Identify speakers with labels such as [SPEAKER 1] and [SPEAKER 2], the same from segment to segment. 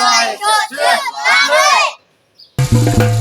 [SPEAKER 1] ร่อยสดชื่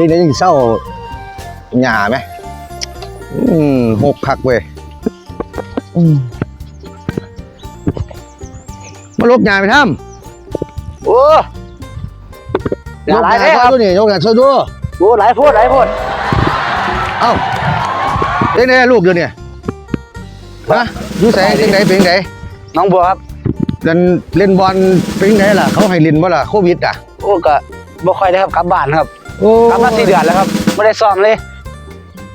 [SPEAKER 1] เฮ้
[SPEAKER 2] ยนี่ยังเศร้าหญ้าไหมอืมหกคักเว้ยอืมมาลบหญ้าไปทำ
[SPEAKER 3] โอ้อย่าหลาย
[SPEAKER 2] ย
[SPEAKER 3] เลย
[SPEAKER 2] ก
[SPEAKER 3] ครับ
[SPEAKER 2] หญ้าด้วยนี่ยกหญ้าช่วยด้วย
[SPEAKER 3] โอ้หลายโพดหลายโพด
[SPEAKER 2] เอ้าเล่นได้ลูกอยู่เนี่ยฮะอยู่ใส่เป็นไหนเป็นไหน
[SPEAKER 3] น้องบัวครับ
[SPEAKER 2] เล่นเล่นบอลเป็นไหนล่ะ เขาให้เล่นบ่ล่ะโควิดอะ
[SPEAKER 3] โอ้ก็บ่ค่อยได้ครับกลับบ้านครับ
[SPEAKER 2] โอ้
[SPEAKER 3] กลับมาสี่เดือนแล้วครับไม่ได้ซ้อมเลย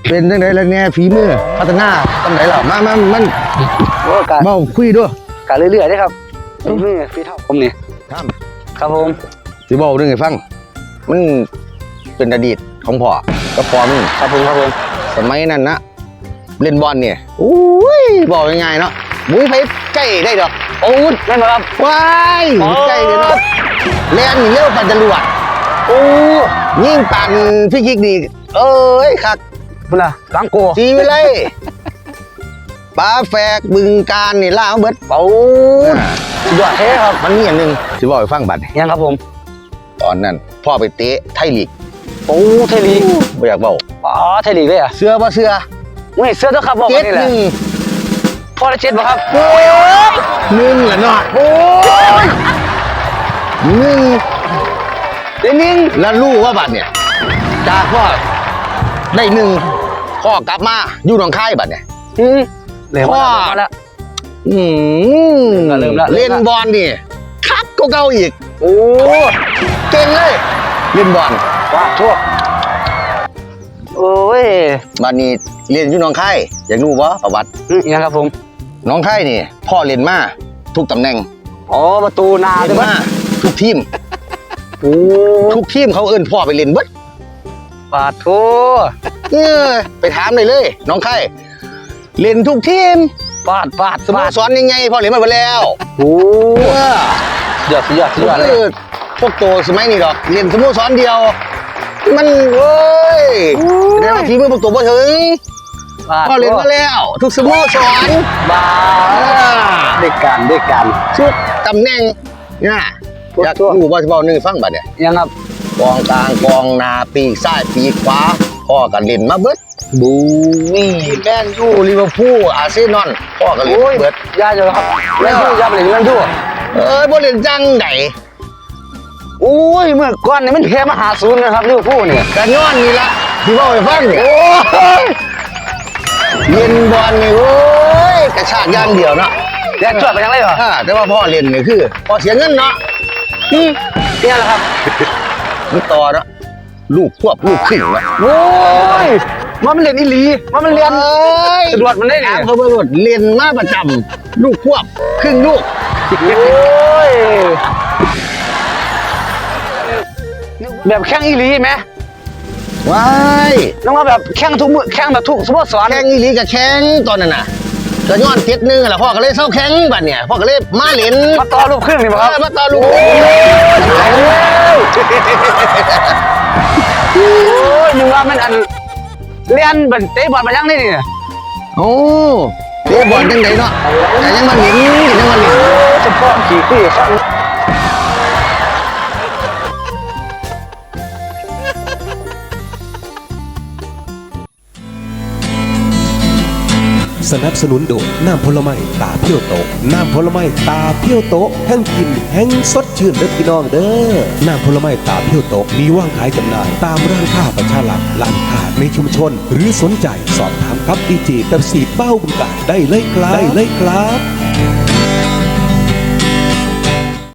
[SPEAKER 2] เป็นจังไดแล้วแน่ฝีมือพัฒนาตำไหนล่ะมามามัน
[SPEAKER 3] โอ้ก็
[SPEAKER 2] เบาคุยด้วย
[SPEAKER 3] ก็เรื่อยๆได้ครับฝีมือฝีเท้าผมนี่
[SPEAKER 2] ทำ
[SPEAKER 3] ครับผม
[SPEAKER 2] สิบอกเรื่องให้ฟัง มันเป็นอดีตของพ่อกับพ่อมึง
[SPEAKER 3] ครับผมครับผม
[SPEAKER 2] สมัยนั้นนะเล่นบอลเนี่ยอุ้ยบอกง่ายๆเนาะมุ้ยไปใกล้ได้ดอกโอ้ย
[SPEAKER 3] แม่นบ่ครับ
[SPEAKER 2] ว้าย
[SPEAKER 3] อ๋อ
[SPEAKER 2] ใกล้เลยเนาะเล่นเร็วปันจรวดโอ้ ยิ่งปั่นพี่กิกดี เอ้ยคัก
[SPEAKER 3] พุ่นน่ะหลังโก
[SPEAKER 2] จีไปเลยปลาแฝกบึงการนี่ล่าเอาเบิดเป่า
[SPEAKER 3] สุดยอดเท่ครับ
[SPEAKER 2] มันมีอย่างหนึ่งสิบอกให้ฟังบัดนี้
[SPEAKER 3] ยังครับผม
[SPEAKER 2] ตอนนั้นพ่อไปเตะไทยลีก
[SPEAKER 3] โอ้เทลีก
[SPEAKER 2] ไม่อยากเบา
[SPEAKER 3] อ๋อเทลีกเลยอะ
[SPEAKER 2] เสื้อบ่เสื้อ
[SPEAKER 3] เฮ้ยเสื้อตัวครับบอก
[SPEAKER 2] เจ็
[SPEAKER 3] ว่า
[SPEAKER 2] ด
[SPEAKER 3] นี่แห
[SPEAKER 2] ห
[SPEAKER 3] ละ
[SPEAKER 2] นึ่ง
[SPEAKER 3] พ่อได้เจ็ดบ่ครับ
[SPEAKER 2] โอ้ยหนึ่งละเนาะโอ้ยหนึ่ง
[SPEAKER 3] เดนิง
[SPEAKER 2] แล้วรู้ว่าบัตรเนี่ยจากพ่อได้หนึ่งพ่อกลับมาอยู่หนองคายบัตรเนี่ย
[SPEAKER 3] อืมเหลว
[SPEAKER 2] พ่อ
[SPEAKER 3] มาแล้ว
[SPEAKER 2] อืม
[SPEAKER 3] เริ่มละเริ่
[SPEAKER 2] เล่
[SPEAKER 3] ม
[SPEAKER 2] น
[SPEAKER 3] ละ
[SPEAKER 2] บอลนี่คักก็เก่าอีก
[SPEAKER 3] โอ้
[SPEAKER 2] เก่งเลย เล่นบอล
[SPEAKER 3] ว้าทั่วโอ้ย
[SPEAKER 2] บัดนี้เรียนอยู่หนองคายอยากรู้ว่าประวัติ
[SPEAKER 3] อืมยังครับผม
[SPEAKER 2] หนองคายนี่ พ่อเล่นมาทุกตำแหน่ง
[SPEAKER 3] อ๋อ ประตูนา
[SPEAKER 2] เล่
[SPEAKER 3] ใช่
[SPEAKER 2] น
[SPEAKER 3] ไหม
[SPEAKER 2] มาทุกทีม
[SPEAKER 3] โอ้
[SPEAKER 2] ทุกทีมเขาเอิ้นพ่อไปเล่นเบิด
[SPEAKER 3] ปาดทั่ว
[SPEAKER 2] เออไปถามเลยเลยหน้องไข่เล่นทุกทีม
[SPEAKER 3] ปาดปาด
[SPEAKER 2] สโม
[SPEAKER 3] ปาด
[SPEAKER 2] สรยังไงพ่อเล่นมาไปแล้ว
[SPEAKER 3] โอ้
[SPEAKER 2] เออ
[SPEAKER 3] สุดยอดสุดยอดสุดยอดเล
[SPEAKER 2] คื
[SPEAKER 3] ย
[SPEAKER 2] อพวกโตสมัยนี้ดอกเล่นสโมสรเดียว มันเว้ยเดี๋ยวทีมือพวกโตบ่ถึง
[SPEAKER 3] ปาด
[SPEAKER 2] พ่อเล่นมาแล้ว ทุกสโมสร
[SPEAKER 3] บา
[SPEAKER 2] อ่า
[SPEAKER 3] เด็กกันเด็กกัน
[SPEAKER 2] ทุกตำแหน่งเนี่ย อยาก
[SPEAKER 3] ทั่ว
[SPEAKER 2] รู้ว่าจะบอกหนึ่งฟังบัดเนี่ย
[SPEAKER 3] ยังครับ
[SPEAKER 2] กองกลางกองหนาปีกซ้ายปีกขวาพ่อกันเล่นมาเบิดบูนี่แมนยูลิเวอร์พูลอาร์เซนอลพ่อกันเล่น
[SPEAKER 3] โอ้ย
[SPEAKER 2] เบิด
[SPEAKER 3] ยาเยอะครับเล่นดูยาไปเลยเล่นดู
[SPEAKER 2] เอ้ยบ่เล่นจังได
[SPEAKER 3] โอ้ยเมื่อก่อนนี่มันแพ้มาหาศูนย์นะครับลิเวอร์พูลเนี่ย
[SPEAKER 2] กันย้อนนี่ละที่เว่าให้ฟังนี่โอ้ยเล่นบอลนี่โอ้ยกระชากอย่างเดียวเนาะ
[SPEAKER 3] เล่นจวดไปยังไงเหรอ
[SPEAKER 2] อ่าแต่ว่าพ่อเล่นนี่คือ พอเสียเงินเนาะ
[SPEAKER 3] อืมเนี่ยแหละครับ
[SPEAKER 2] มันต่อเนาะลูกควบลูกครึ่งเนาะ
[SPEAKER 3] โอ้ยมันมันเรียนอีหลีมันมันเรียน
[SPEAKER 2] เอ้ย
[SPEAKER 3] ตรวจมันได้ไง
[SPEAKER 2] ถามเขาเบิ่งว่าเล่นมาประจำลูกควบครึ่งลูก
[SPEAKER 3] โอ้ยแบบแข่งอีหลีไหม
[SPEAKER 2] ว้าย
[SPEAKER 3] ต้องมาแบบแข่งทุกมือแข่งแบบทุกสโมสร
[SPEAKER 2] แข่งอีหลีกับแข่งตอนนั้นน่ะ ก็ย้อนเจ็ดหนึงแหละพ่อก็เลยเศร้าแข่งบัดเนี่ยพ่อก็เลยมาเล่น
[SPEAKER 3] มาต่อลูกครึ่งนี่ป่ะครับ
[SPEAKER 2] เออมาต่อลูก
[SPEAKER 3] โอ้ยนึกว่ามันอันเรียนเป็นเตะบอลมายังนี่นี่
[SPEAKER 2] โอ้เตะบอลจังไดเนาะแต่ยังมาเล่นยังมาเล่น
[SPEAKER 3] เฉพาะขี่ขี้ครับ
[SPEAKER 4] นับสนุนโดยน้ำผลไม้ตาเพียวโตะน้ำผลไม้ตาเพียวโตะแห้งกินแห้งสดชื่นเด้อพี่น้องเด้อน้ำผลไม้ตาเพียวโตะมีว่างขายจำหน่ายตามร้านค้าประชารัฐร้านค้าในชุมชน หรือสนใจสอบถามครับดีเจแบบสีเป้าบุญกาได้เลยครับได้เลยครับ